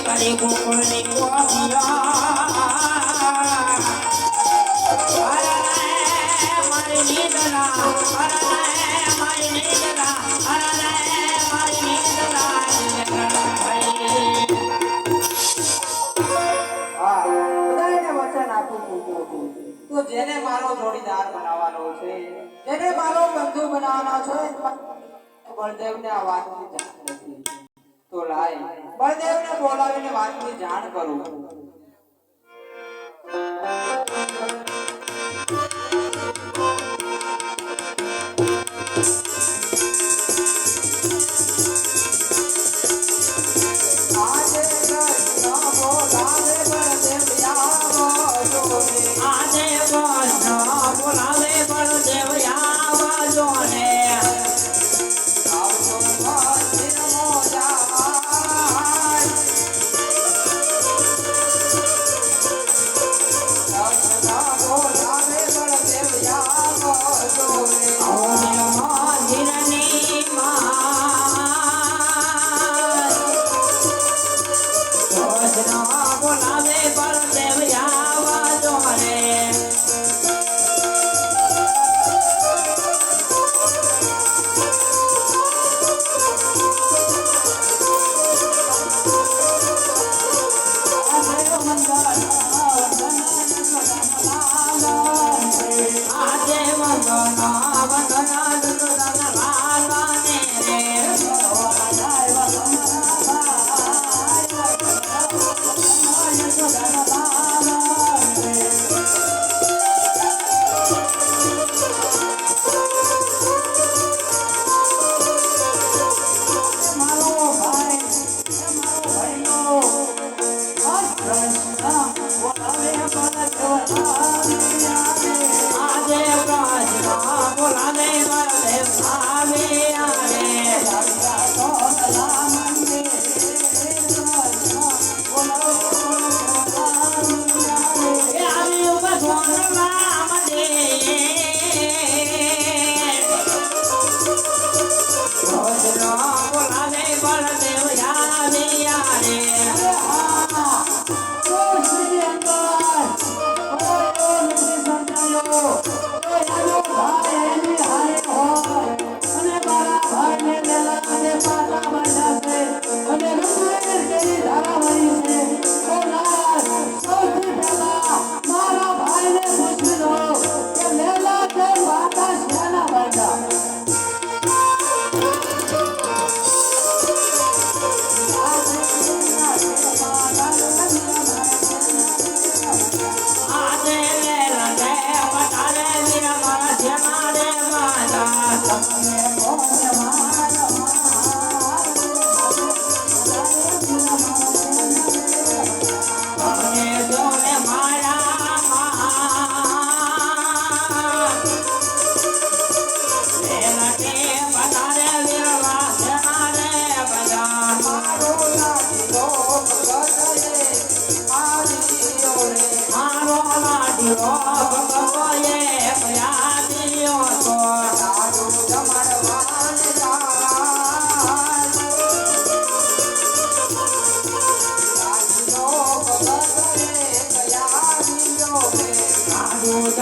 અરે ગોપને જેને મારો જોડીદાર બનાવવાનો છે જેને મારો બંધુ બનાવવાનો છે બળદેવને આ વાત તો લાય. બળદેવને બોલાવીને વાતની જાણ કરું. આવે આવે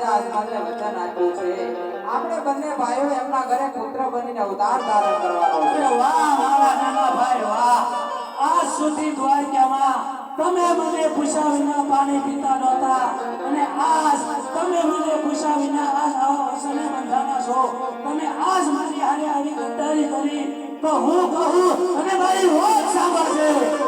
રાજા આપણે બંને ભાઈઓ એમના ઘરે પુત્ર બનીને અવતાર ધારણ કરવાનો આજ સુધી દ્વારકામાં તમે મને પૂછ્યા વિના પાણી પીતા નહોતા. અને આજ તમે મને પૂછ્યા વિના આજ આવા વસને બંધાના છો. તમે આજ મારી હારે આવી ગદ્દારી કરી. તો હું કહું. અને મારી વાત સાંભળજે.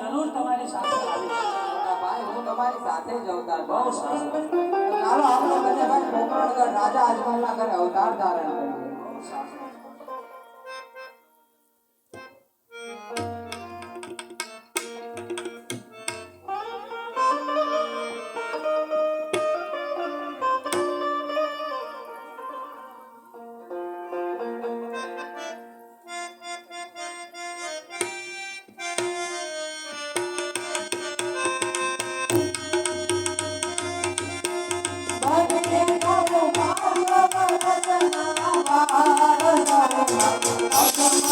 જરૂર તમારી સાથે આવીશ ભાઈ હું તમારી સાથે જ અવતાર. બહુ સરસ. ચાલો આપણે બંને ભાઈ પોકરણગઢ રાજા અજમલના ઘરે અવતાર ધારણ કરીએ.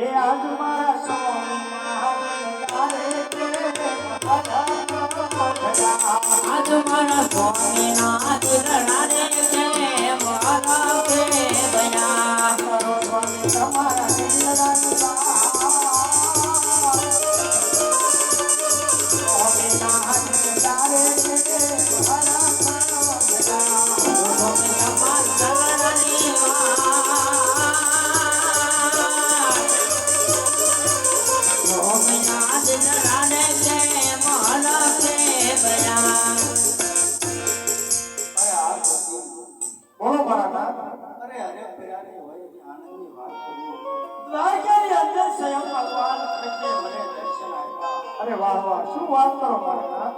આજ મારા સ્વામી મહારાજ કે રે આજ મારા બયા કરો સ્વામી તમારા દિલડાની બોલો મારા. અરે અરે વાત કરું દ્વારકાની અંદર સ્વયં ભગવાન કૃષ્ણે દર્શન આપ્યા અરે વાહ વાહ, શું વાત કરો મારા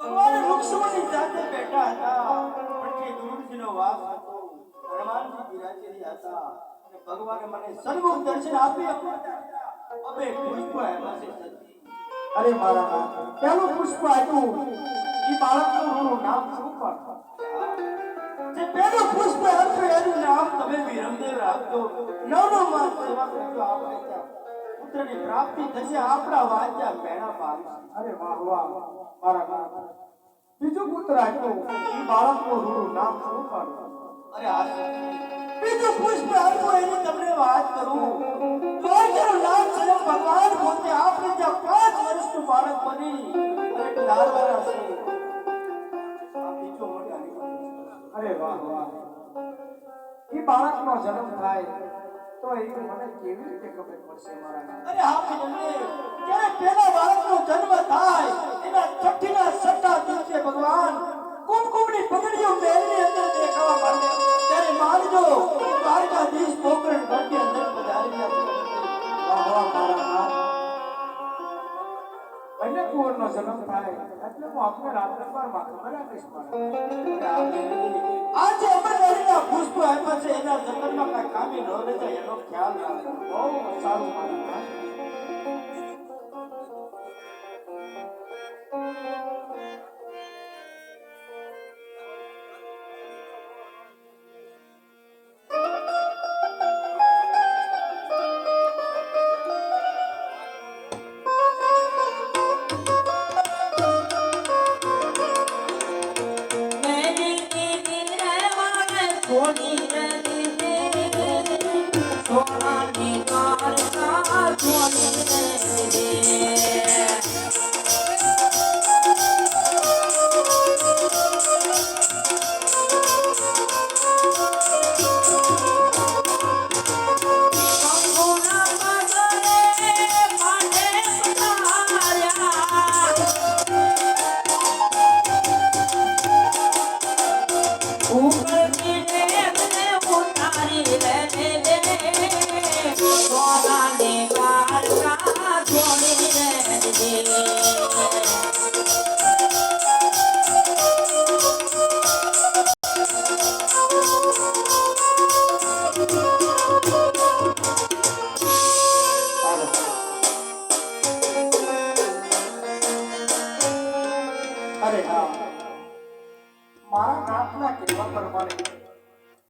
ભગવાન વૃક્ષોની બેઠા હતા પછી ગુરુજીનો વાસ હતો, હનુમાનજી બિરાજેલી હતા, અને ભગવાને મને સન્મુખ દર્શન આપી અબે પુષ્પ એમાં અરે મારા પેલું પુષ્પ આપ્યું ઈ બાળકનું નામ શું જે પેલું પુષ્પ હતું એનું નામ તમે વિરમદેવ રાખજો. નવનો માસ સેવા કરજો આપણે પુત્રની પ્રાપ્તિ થશે, આપણા વાંચ્યા પેણા પાડી અરે વાહ વાહ મારા નાથ બીજું પુત્ર હતું એ બાળકનું નામ શું પણ? અરે આ બીજું પુષ્પ હતું એની તમને વાત કરું. સ્વયં ભગવાન, પોતે આપણે ત્યાં લાડવાના છે જન્મ થાય એના છઠ્ઠીના છઠ્ઠા દિવસે ભગવાન કુમકુમની પગડીઓ મહેલની અંદર દેખાવા માંડે. ત્યારે માનજો દ્વારકાધીશ પોકરણ મારા બંને કુંવરનો જન્મ થાય એટલે હું આપને રાત્રે બારમાં ખબર આપીશ જે અમરવાડીના પુષ્પ આપ્યા છે એના જન્મમાં કાંઈ ખામી ન રહે એનો ખ્યાલ રાખજો બહુ સારું મારા અરે